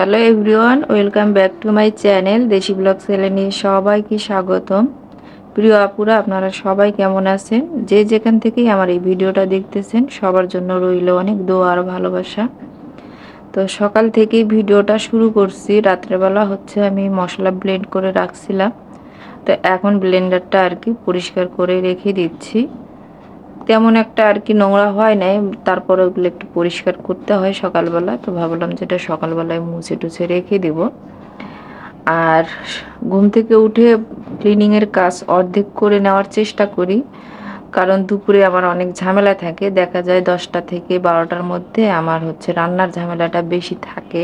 Hello everyone, welcome back to my channel Deshi blog চ্যানেলে সবাইকে স্বাগতম। প্রিয় আপুরা, আপনারা সবাই কেমন আছেন? যে যেখান থেকেই আমার এই ভিডিওটা দেখতেছেন, সবার জন্য রইল অনেক দোয়া আর ভালোবাসা। তো সকাল থেকেই ভিডিওটা শুরু করছি। রাত্রেবেলা হচ্ছে আমি মশলা ব্লেন্ড করে রাখছিলাম। তো এখন ব্লেন্ডারটা আর কি পরিষ্কার করে রেখে দিচ্ছি। তেমন একটা আর কি নোংরা হয় নাই। তারপরে ওগুলো একটু পরিষ্কার করতে হয় সকালবেলা। তো ভাবলাম যেটা সকালবেলায় মুছে টুছে রেখে দিব। আর ঘুম থেকে উঠে ক্লিনিংয়ের কাজ অর্ধেক করে নেওয়ার চেষ্টা করি। কারণ দুপুরে আমার অনেক ঝামেলা থাকে। দেখা যায় দশটা থেকে বারোটার মধ্যে আমার হচ্ছে রান্নার ঝামেলাটা বেশি থাকে।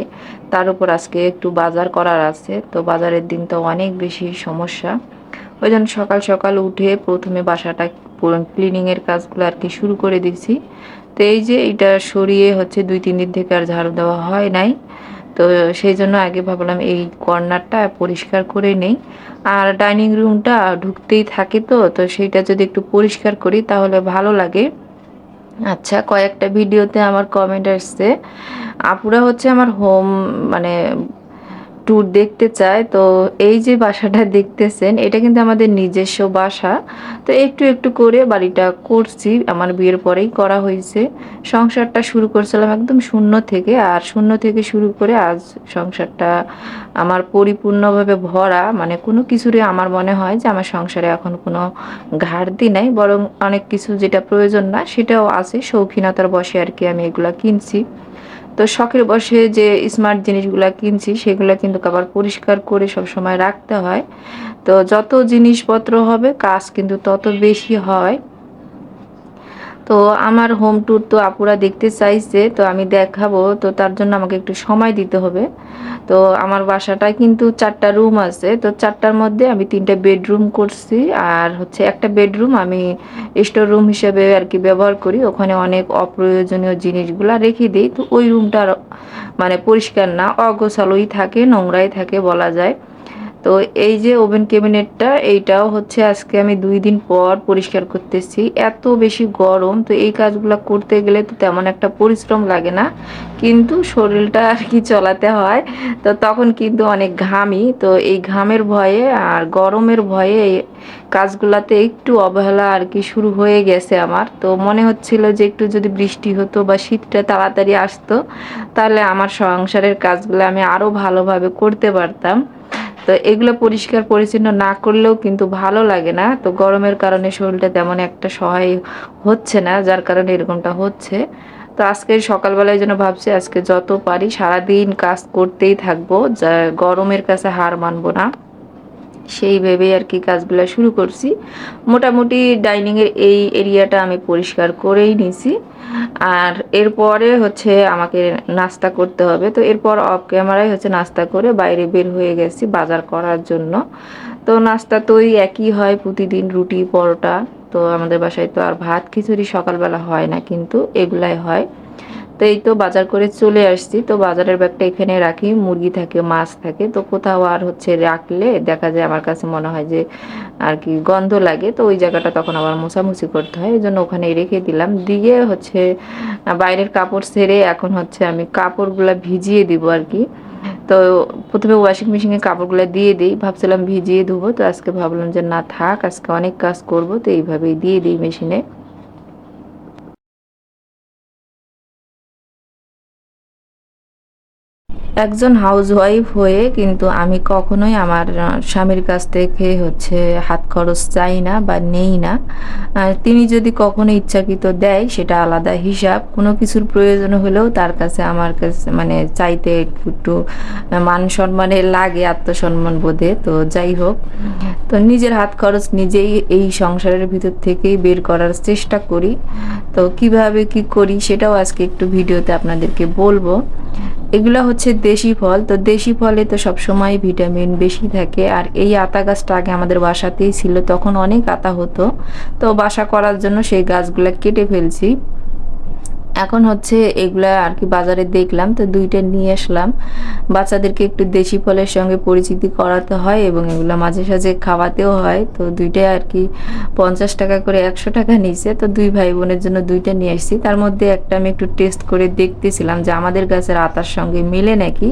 তার উপর আজকে একটু বাজার করার আছে। তো বাজারের দিন তো অনেক বেশি সমস্যা। ওই জন্য সকাল সকাল উঠে প্রথমে বাসাটা ক্লিনিংয়ের কাজগুলো আর কি শুরু করে দিছি তো এই যে এটা সরিয়ে হচ্ছে দুই, তিন দিন থেকে আর ঝাড়ু দেওয়া হয় নাই। তো সেই জন্য আগে ভাবলাম এই কর্নারটা পরিষ্কার করে নেই। আর ডাইনিং রুমটা ঢুকতেই থাকে তো তো সেইটা যদি একটু পরিষ্কার করি তাহলে ভালো লাগে। আচ্ছা কয়েকটা ভিডিওতে আমার কমেন্ট আসছে। আপুরা হচ্ছে আমার হোম মানে ট্যুর দেখতে চায়, তো এই যে বাসাটা দেখতেছেন, এটা কিন্তু আমাদের নিজস্ব বাসা। তো একটু একটু করে বাড়িটা করছি, আমার বিয়ের পরেই করা হয়েছে। সংসারটা শুরু করছিলাম একদম শূন্য থেকে, আর শূন্য থেকে শুরু করে আজ সংসারটা আমার পরিপূর্ণভাবে ভরা। মানে কোনো কিছুরই আমার মনে হয় যে আমার সংসারে এখন কোনো ঘাটতি নাই, বরং অনেক কিছু যেটা প্রয়োজন না, সেটাও আছে। শৌখিনতার বসে আর কি আমি এগুলা কিনছি। তো শখের বসে যে স্মার্ট জিনিসগুলো কিনছি, সেগুলো কিন্তু আবার পরিষ্কার করে সব সময় রাখতে হয়। তো যত জিনিসপত্র হবে, কাজ কিন্তু তত বেশি হয়। তো আমার হোম ট্যুর তো আপুরা দেখতে চাইছে, তো আমি দেখাবো, তো তার জন্য আমাকে একটু সময় দিতে হবে। তো আমার বাসাটায় কিন্তু চারটা রুম আছে, তো চারটার মধ্যে আমি তিনটা বেডরুম করছি, আর হচ্ছে একটা বেডরুম আমি স্টোর রুম হিসেবে আর কি ব্যবহার করি, ওখানে অনেক অপ্রয়োজনীয় জিনিসগুলা রেখে দিই, তো ওই রুমটা মানে পরিষ্কার না, অগোছালোই থাকে, নোংরাই থাকে বলা যায়। তো এই যে ওভেন ক্যাবিনেটটা, এইটাও হচ্ছে আজকে আমি দুই দিন পর পরিষ্কার করতেছি। এত বেশি গরম, তো এই কাজগুলো করতে গেলে তো তেমন একটা পরিশ্রম লাগে না। কিন্তু শরীরটা আর কি চলাতে হয়। তো তখন কিন্তু অনেক ঘামি। তো এই ঘামের ভয়ে আর গরমের ভয়ে এই কাজগুলাতে একটু অবহেলা আর কি শুরু হয়ে গেছে আমার। তো মনে হচ্ছিল যে একটু যদি বৃষ্টি হতো বা শীতটা তাড়াতাড়ি আসতো, তাহলে আমার সংসারের কাজগুলো আমি আরও ভালোভাবে করতে পারতাম। তো এগুলো পরিষ্কার পরিচ্ছন্ন না করলেও কিন্তু ভালো লাগে না। তো গরমের কারণে শরীরটা তেমন একটা সহায় হচ্ছে না, যার কারণে এরকমটা হচ্ছে। তো আজকে সকালবেলায় যেন ভাবছি আজকে যত পারি সারাদিন কাজ করতেই থাকব, যা গরমের কাছে হার মানবো না। সেই ভেবেই আর কি কাজগুলো শুরু করছি। মোটামুটি ডাইনিংয়ের এই এরিয়াটা আমি পরিষ্কার করেই নিছি। আর এরপরে হচ্ছে আমাকে নাস্তা করতে হবে। তো এরপর অফ ক্যামেরায় হচ্ছে নাস্তা করে বাইরে বের হয়ে গেছি বাজার করার জন্য। তো নাস্তা তো একই হয় প্রতিদিন রুটি, পরোটা। তো আমাদের বাসায় তো আর ভাত খিচুড়ি সকালবেলা হয় না, কিন্তু এগুলাই হয়। তো এই তো বাজার করে চলে আসছি। তো বাজারের ব্যাগটা এখানে রাখি, মুরগি থাকে, মাছ থাকে। তো কোথাও আর হচ্ছে রাখলে দেখা যায় আমার কাছে মনে হয় যে আর কি গন্ধ লাগে। তো ওই জায়গাটা তখন আবার মোছামুছি করতে হয়। এই জন্য ওখানে রেখে দিলাম। দিয়ে হচ্ছে বাইরের কাপড় সেরে এখন হচ্ছে আমি কাপড়গুলো ভিজিয়ে দিব আর কি। তো প্রথমে ওয়াশিং মেশিনে কাপড়গুলো দিয়ে দিই। ভাবছিলাম ভিজিয়ে ধুবো। তো আজকে ভাবলাম যে না থাক, আজকে অনেক কাজ করব। তো এইভাবেই দিয়ে দিই মেশিনে একজন হাউসওয়াইফ হয়ে কিন্তু আমি কখনোই আমার স্বামীর কাছ থেকে হচ্ছে হাত খরচ চাই না বা নেই না। তিনি যদি কখনো ইচ্ছাকৃত দেয়, সেটা আলাদা হিসাব। কোনো কিছুর প্রয়োজন হলেও তার কাছে আমার কাছে মানে চাইতে একটু মান সম্মানে লাগে, আত্মসম্মান বোধে। তো যাই হোক, তো নিজের হাত খরচ নিজেই এই সংসারের ভিতর থেকেই বের করার চেষ্টা করি। তো কীভাবে কি করি, সেটাও আজকে একটু ভিডিওতে আপনাদেরকে বলব। এগুলো হচ্ছে দেশি ফল। তো দেশি ফলে তো সবসময় ভিটামিন বেশি থাকে। আর এই আতা গাছটা আগে আমাদের বাসাতেই ছিল, তখন অনেক আতা হতো। তো বাসা করার জন্য সেই গাছগুলো কেটে ফেলছি। এখন হচ্ছে এগুলো আর কি বাজারে দেখলাম, তো দুইটা নিয়ে আসলাম। বাচ্চাদেরকে একটু দেশি ফলের সঙ্গে পরিচিতি করাতে হয় এবং এগুলো মাঝে সাঝে খাওয়াতেও হয়। তো দুইটা আর কি পঞ্চাশ টাকা করে একশো টাকা নিয়েছে তো দুই ভাই বোনের জন্য দুইটা নিয়ে আসছি। তার মধ্যে একটা আমি একটু টেস্ট করে দেখতেছিলাম যে আমাদের গাছের আতার সঙ্গে মিলে নাকি।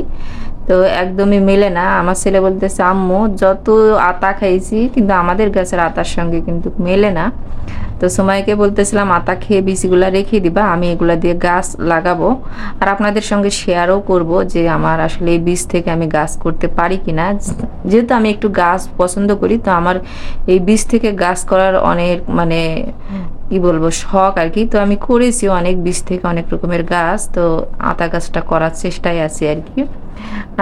তো একদমই মেলে না। আমার ছেলে বলতেছে, আম্মু, যত আতা খাইছি, কিন্তু আমাদের গাছের আতার সঙ্গে কিন্তু মেলে না। তো সময়কে বলতেছিলাম, আতা খেয়ে বীজগুলো রেখে দিবা, আমি এগুলা দিয়ে গাছ লাগাবো। আর আপনাদের সঙ্গে শেয়ারও করব যে আমার আসলে এই বীজ থেকে আমি গাছ করতে পারি কিনা। যেহেতু আমি একটু গাছ পছন্দ করি, তো আমার এই বীজ থেকে গাছ করার অনেক মানে কি বলব, শখ আর কি। তো আমি করেছি অনেক বীজ থেকে অনেক রকমের গাছ, তো আতা গাছটা করার চেষ্টায় আছি আর কি।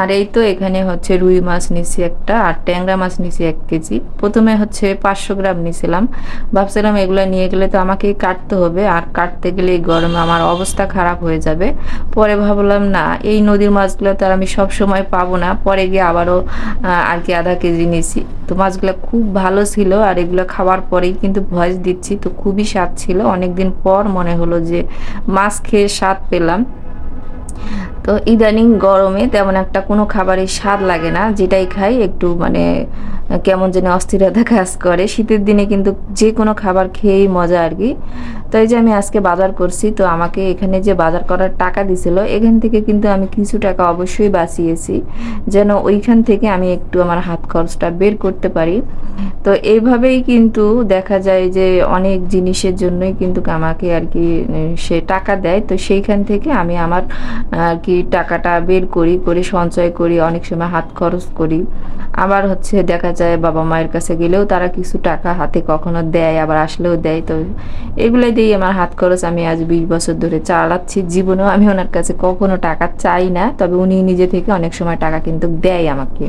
আর এই তো এখানে হচ্ছে রুই মাছ নিছি একটা আর ট্যাংরা মাছ নিছি এক কেজি। প্রথমে হচ্ছে পাঁচশো গ্রাম নিছিলাম। ভাবছিলাম এগুলো নিয়ে গেলে তো আমাকে কাটতে হবে। আর কাটতে গেলে এই গরমে আমার অবস্থা খারাপ হয়ে যাবে। পরে ভাবলাম, না, এই নদীর মাছগুলো তো আর আমি সব সময় পাবো না। পরে গিয়ে আবারও আর কি আধা কেজি নিছি। তো মাছগুলো খুব ভালো ছিল আর এগুলো খাওয়ার পরেই কিন্তু ভয়েস দিচ্ছি। তো খুবই স্বাদ ছিল। অনেকদিন পর মনে হলো যে মাছ খেয়ে স্বাদ পেলাম। তো ইদানিং গরমে তেমন একটা কোনো খাবারের স্বাদ লাগে না, যেটাই খাই একটু মানে কেমন যেন অস্থিরতা কাজ করে। শীতের দিনে কিন্তু যে কোনো খাবার খেয়েই মজা আর কি। তো এই যে আমি আজকে বাজার করছি, তো আমাকে এখানে যে বাজার করার টাকা দিছিল, এখান থেকে কিন্তু আমি কিছু টাকা অবশ্যই বাঁচিয়েছি, যেন ওইখান থেকে আমি একটু আমার হাত খরচটা বের করতে পারি। তো এইভাবেই কিন্তু দেখা যায় যে অনেক জিনিসের জন্যই কিন্তু আমাকে আর কি সে টাকা দেয়। তো সেইখান থেকে আমি আমার আর কি টাকাটা বের করি, করে, সঞ্চয় করি, অনেক সময় হাত খরচ করি। আবার হচ্ছে দেখা যায় বাবা মায়ের কাছে গেলেও তারা কিছু টাকা হাতে কখনো দেয়, আবার আসলেও দেয়। তো এগুলোই দিয়েই আমার হাত খরচ আমি আজ বিশ বছর ধরে চালাচ্ছি। জীবনেও আমি ওনার কাছে কখনো টাকা চাই না, তবে উনি নিজে থেকে অনেক সময় টাকা কিন্তু দেয় আমাকে।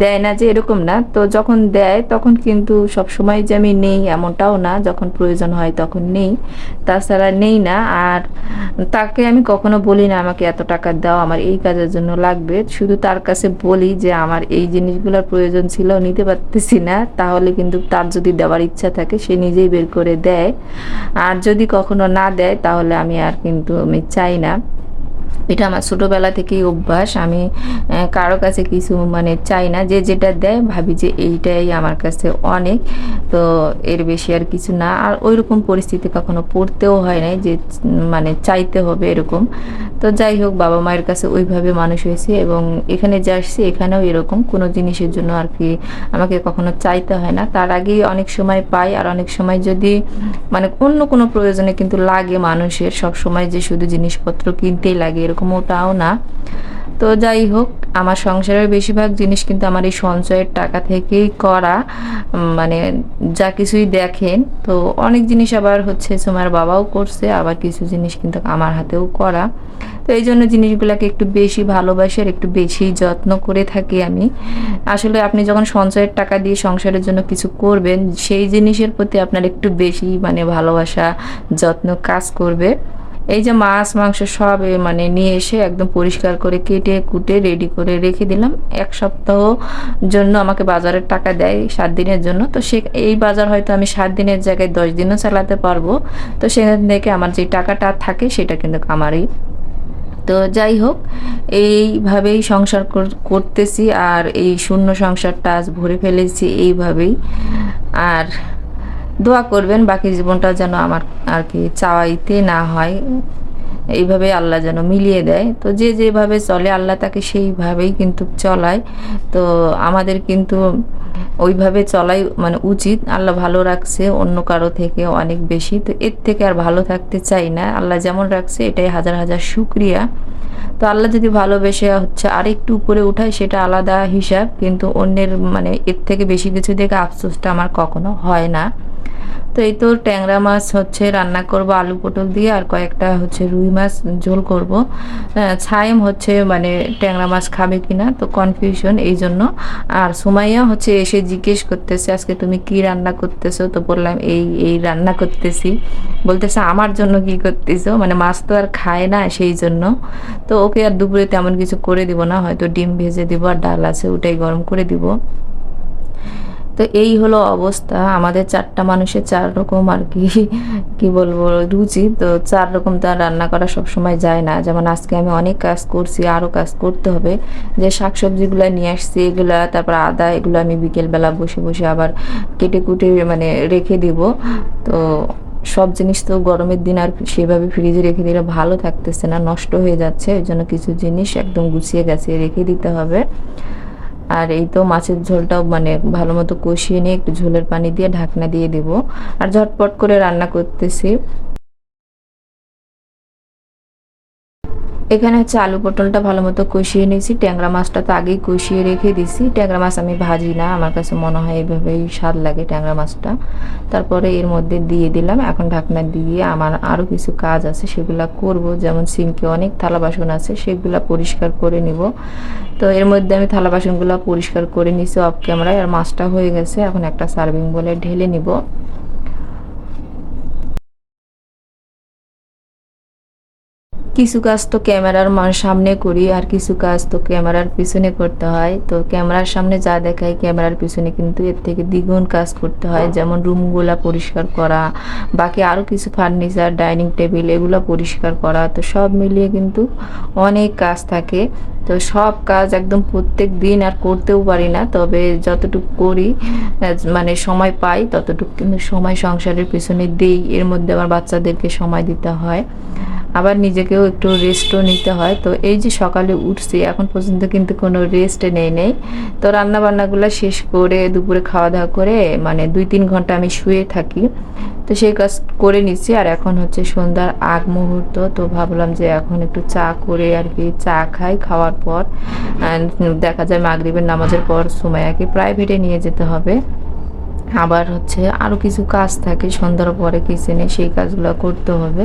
দেয় না যে এরকম না, তো যখন দেয় তখন কিন্তু সব সময় যে আমি নেই এমনটাও না, যখন প্রয়োজন হয় তখন নেই। তাছাড়া নেই না, আর তাকে আমি কখনো বলি না আমাকে এত টাকা দাও আমার এই কাজের জন্য লাগবে। শুধু তার কাছে বলি যে আমার এই জিনিসগুলোর প্রয়োজন ছিল, নিতে পারতেছি না। তাহলে কিন্তু তার যদি দেওয়ার ইচ্ছা থাকে, সে নিজেই বের করে দেয়। আর যদি কখনো না দেয়, তাহলে আমি আর কিন্তু আমি চাই না। এটা আমার ছোটোবেলা থেকেই অভ্যাস। আমি কারও কাছে কিছু মানে চাই না। যে যেটা দেয়, ভাবি যে এইটাই আমার কাছে অনেক। তো এর বেশি আর কিছু না। আর ওই রকম পরিস্থিতি কখনো পড়তেও হয় নাই যে মানে চাইতে হবে এরকম। তো যাই হোক, বাবা মায়ের কাছে ওইভাবে মানুষ হয়েছে এবং এখানে যে আসছি, এখানেও এরকম। কোনো জিনিসের জন্য আর কি আমাকে কখনো চাইতে হয় না। তার আগেই অনেক সময় পাই আর অনেক সময় যদি মানে অন্য কোনো প্রয়োজনে কিন্তু লাগে মানুষের। সব সময় যে শুধু জিনিসপত্র কিনতেই লাগে এরকম ওটাও না। তো যাই হোক, আমার সংসারের বেশিরভাগ জিনিস কিন্তু আমার এই সঞ্চয়ের টাকা থেকেই করা মানে যা কিছুই দেখেন। তো অনেক জিনিস আবার হচ্ছে তোমার বাবাও করছে, আবার কিছু জিনিস কিন্তু আমার হাতেও করা। তো এই জন্য জিনিসগুলোকে একটু বেশি ভালোবাসি আর একটু বেশি যত্ন করে থাকি আমি। আসলে আপনি যখন সঞ্চয়ের টাকা দিয়ে সংসারের জন্য কিছু করবেন, সেই জিনিসের প্রতি আপনার একটু বেশি মানে ভালোবাসা, যত্ন কাজ করবে। এই যে মাছ, মাংস সব মানে নিয়ে এসে একদম পরিষ্কার করে কেটে কুটে রেডি করে রেখে দিলাম। এক সপ্তাহ জন্য আমাকে বাজারের টাকা দেয়, সাত দিনের জন্য। তো সে এই বাজার হয়তো আমি সাত দিনের জায়গায় দশ দিনও চালাতে পারব। তো সেখান থেকে আমার যে টাকাটা থাকে সেটা কিন্তু আমারই। তো যাই হোক, এইভাবেই সংসার করতেছি আর এই শূন্য সংসারটা আজ ভরে ফেলেছি এইভাবেই। আর দোয়া করবেন, বাকি জীবনটা যেন আমার আর কি চাওয়াইতে না হয়। এইভাবে আল্লাহ যেন মিলিয়ে দেয়। তো যে যেভাবে চলে, আল্লাহ তাকে সেইভাবেই কিন্তু চলায়। তো আমাদের কিন্তু ওইভাবে চলাই মানে উচিত। আল্লাহ ভালো রাখছে, অন্য কারও থেকে অনেক বেশি। তো এর থেকে আর ভালো থাকতে চাই না। আল্লাহ যেমন রাখছে, এটাই হাজার হাজার শুক্রিয়া। তো আল্লাহ যদি ভালোবেসে হচ্ছে আরেকটু উপরে উঠায়, সেটা আলাদা হিসাব। কিন্তু অন্যের মানে এর থেকে বেশি কিছু দেখে আফসোসটা আমার কখনো হয় না। তো এই তো ট্যাংরা মাছ হচ্ছে রান্না করব, আলু পটল দিয়ে, আর কয়েকটা হচ্ছে রুই মাছ, ঝোল করব। ছাইম হচ্ছে মানে ট্যাংরা মাছ খাবে কিনা তো কনফিউশন এই জন্য আর সুমাইয়া হচ্ছে এসে জিজ্ঞেস করতেছে, আজকে তুমি কি রান্না করতেছো? তো বললাম, এই এই রান্না করতেছি। বলতেছে, আমার জন্য কি করতেছো? মানে মাছ তো আর খায় না সেই জন্য তো ওকে আর দুপুরে তেমন কিছু করে দিব না, হয়তো ডিম ভেজে দিব, আর ডাল আছে ওটাই গরম করে দিব। তো এই হলো অবস্থা। আমাদের চারটা মানুষের চার রকম আর কি কি বলব, রুচি। তো চার রকম তো আর রান্না করা সবসময় যায় না। যেমন আজকে আমি অনেক কাজ করছি আরও কাজ করতে হবে। যে শাকসবজিগুলো নিয়ে আসছি, এগুলা, তারপর আদা, এগুলো আমি বিকেলবেলা বসে বসে আবার কেটে কুটে মানে রেখে দিব। তো সব জিনিস তো গরমের দিন আর সেভাবে ফ্রিজে রেখে দিলে ভালো থাকতেছে না, নষ্ট হয়ে যাচ্ছে। ওই জন্য কিছু জিনিস একদম গুছিয়ে গেছে রেখে দিতে হবে। আর এই তো মাছের ঝোলটাও মানে ভালো মতো কষিয়ে নিয়ে একটু ঝোলের পানি দিয়ে ঢাকনা দিয়ে দেবো। আর ঝটপট করে রান্না করতেছি। এখানে হচ্ছে আলু পটলটা ভালো মতো কষিয়ে নিয়েছি। ট্যাংরা মাছটা তো আগেই কষিয়ে রেখে দিছি ট্যাংরা মাছ আমি ভাজি না, আমার কাছে মনে হয় এইভাবেই স্বাদ লাগে ট্যাংরা মাছটা। তারপরে এর মধ্যে দিয়ে দিলাম, এখন ঢাকনা দিয়ে আমার আরও কিছু কাজ আছে, সেগুলা করব। যেমন সিঙ্কে অনেক থালা বাসন আছে, সেগুলা পরিষ্কার করে নিব। তো এর মধ্যে আমি থালা বাসনগুলো পরিষ্কার করে নিছি অফ ক্যামেরায়, আর মাছটা হয়ে গেছে। এখন একটা সার্ভিং বলে ঢেলে নিব। কিছু কাজ তো ক্যামেরার সামনে করি, আর কিছু কাজ তো ক্যামেরার পিছনে করতে হয়। তো ক্যামেরার সামনে যা দেখায় ক্যামেরার পিছনে কিন্তু এর থেকে দ্বিগুণ কাজ করতে হয়। যেমন রুমগুলা পরিষ্কার করা, বাকি আরও কিছু ফার্নিচার, ডাইনিং টেবিল এগুলো পরিষ্কার করা, তো সব মিলিয়ে কিন্তু অনেক কাজ থাকে। তো সব কাজ একদম প্রত্যেক দিন আর করতেও পারি না, তবে যতটুকু করি মানে সময় পাই, ততটুকু কিন্তু সময় সংসারের পিছনে দিই, এর মধ্যে আমার বাচ্চাদেরকে সময় দিতে হয়। আবার নিজেকেও একটু রেস্টও নিতে হয়। তো এই যে সকালে উঠছি, এখন পর্যন্ত কিন্তু কোনো রেস্ট নেই নেই। তো রান্না বান্নাগুলো শেষ করে দুপুরে খাওয়া দাওয়া করে মানে দুই তিন ঘণ্টা আমি শুয়ে থাকি। তো সেই কাজ করে নিচ্ছি, আর এখন হচ্ছে সন্ধ্যার আগ মুহূর্ত। তো ভাবলাম যে এখন একটু চা করে আর কি চা খাই, খাওয়ার পর। দেখা যায় মাগরীবের নামাজের পর সুমাইয়াকে প্রাইভেটে নিয়ে যেতে হবে। আবার হচ্ছে আরও কিছু কাজ থাকে, সন্ধ্যার পরে কিচেনে সেই কাজগুলো করতে হবে।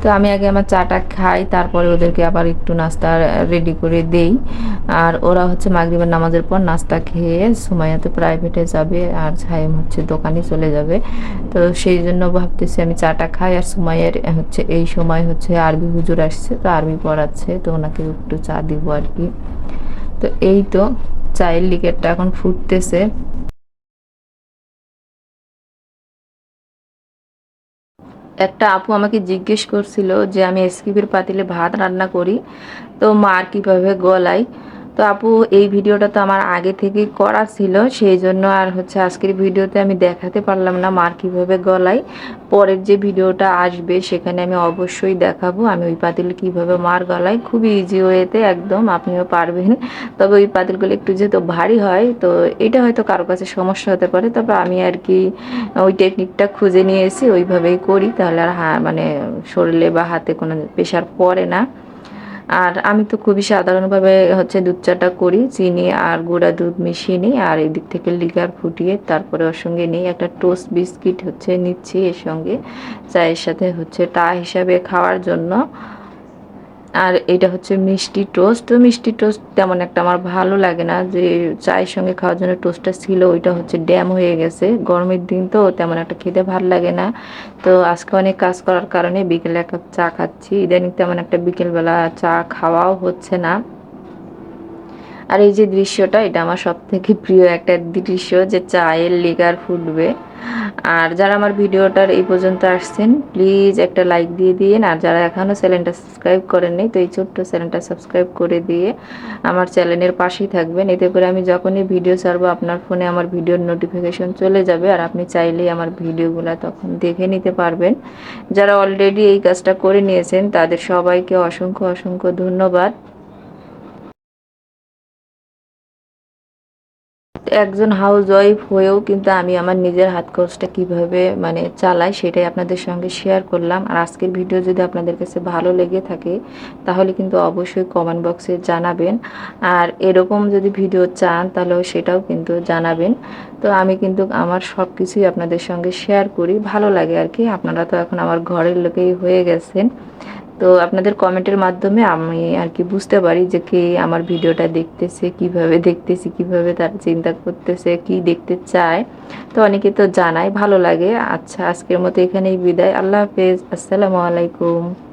তো আমি আগে আমার চাটা খাই, তারপরে ওদেরকে আবার একটু নাস্তা রেডি করে দেই। আর ওরা হচ্ছে মাগরিবের নামাজের পর নাস্তা খেয়ে সুমাইয়াতে প্রাইভেটে যাবে আর ছাইম হচ্ছে দোকানে চলে যাবে। তো সেই জন্য ভাবতেছি আমি চাটা খাই আর সুমাইয়ের হচ্ছে এই সময় হচ্ছে আরবি হুজুর আসছে, তো আরবি পড়াচ্ছে, তো ওনাকে একটু চা দিব আর কি। তো এই তো, চায়ের লিকেটটা এখন ফুটতেছে। একটা আপু আমাকে জিজ্ঞেস করছিল যে আমি এসকিবির পাতিলে ভাত রান্না করি, তো মার কীভাবে গলায় তো আপু, এই ভিডিওটা তো আমার আগে থেকেই করা ছিল, সেই জন্য আর হচ্ছে আজকের ভিডিওতে আমি দেখাতে পারলাম না মার কীভাবে গলায়। পরের যে ভিডিওটা আসবে সেখানে আমি অবশ্যই দেখাবো, আমি ওই পাতিল কীভাবে মার গলায়, খুবই ইজি ওয়েতে একদম, আপনিও পারবেন। তবে ওই পাতিলগুলো একটু যেহেতু ভারী হয়, তো এটা হয়তো কারও কাছে সমস্যা হতে পারে, তবে আমি আর কি ওই টেকনিকটা খুঁজে নিয়ে নিয়েছি ওইভাবেই করি, তাহলে আর মানে শরীরে বা হাতে কোনো প্রেশার পড়ে না। আর আমি তো খুবই সাধারণভাবে হচ্ছে দুধ চাটা করি, চিনি আর গুঁড়া দুধ মিশিয়ে নিই আর এদিক থেকে লিগার ফুটিয়ে তারপরে ওর সঙ্গে নিই একটা টোস্ট বিস্কিট হচ্ছে নিচ্ছি এর সঙ্গে, চায়ের সাথে হচ্ছে টা হিসাবে খাওয়ার জন্য। আর এটা হচ্ছে মিষ্টি টোস্ট। তো মিষ্টি টোস্ট তেমন একটা আমার ভালো লাগে না। যে চায়ের সঙ্গে খাওয়ার জন্য টোস্টটা ছিল, ওইটা হচ্ছে ড্যাম হয়ে গেছে। গরমের দিন তো তেমন একটা খেতে ভালো লাগে না। তো আজকে অনেক কাজ করার কারণে বিকেলে এক চা খাচ্ছি। ইদানিং তেমন একটা বিকেলবেলা চা খাওয়াও হচ্ছে না। আর এই যে দৃশ্যটা, এটা আমার সব থেকে প্রিয় একটা দৃশ্য যে চায়ের লিগার ফুটবে। আর যারা আমার ভিডিওটার এই পর্যন্ত আসছেন প্লিজ একটা লাইক দিয়ে দিন আর যারা এখনও চ্যানেলটা সাবস্ক্রাইব করেননি তো এই ছোট্ট চ্যানেলটা সাবস্ক্রাইব করে দিয়ে আমার চ্যানেলের পাশেই থাকবেন। এতে করে আমি যখনই ভিডিও ছাড়বো, আপনার ফোনে আমার ভিডিওর নোটিফিকেশন চলে যাবে। আর আপনি চাইলেই আমার ভিডিওগুলো তখন দেখে নিতে পারবেন। যারা অলরেডি এই কাজটা করে নিয়েছেন, তাদের সবাইকে অসংখ্য অসংখ্য ধন্যবাদ। একজন হাউস ওয়াইফ হয়েও কিন্তু আমি আমার নিজের হাত খরচটা কীভাবে মানে চালাই সেটাই আপনাদের সঙ্গে শেয়ার করলাম। আর আজকের ভিডিও যদি আপনাদের কাছে ভালো লেগে থাকে, তাহলে কিন্তু অবশ্যই কমেন্ট বক্সে জানাবেন। আর এরকম যদি ভিডিও চান তাহলে সেটাও কিন্তু জানাবেন। তো আমি কিন্তু আমার সব কিছুই আপনাদের সঙ্গে শেয়ার করি। ভালো লাগে আর কি। আপনারা তো এখন আমার ঘরের লোকেই হয়ে গেছেন। তো আপনাদের কমেন্টের মাধ্যমে আমি আর কি বুঝতে পারি যে কে আমার ভিডিওটা দেখতেছে, কীভাবে দেখতেছি, কীভাবে তার চিন্তা করতেছে, কি দেখতে চায়। তো অনেকে তো জানায়, ভালো লাগে। আচ্ছা আজকের মতো এখানেই বিদায়। আল্লাহ হাফেজ। আসসালামু আলাইকুম।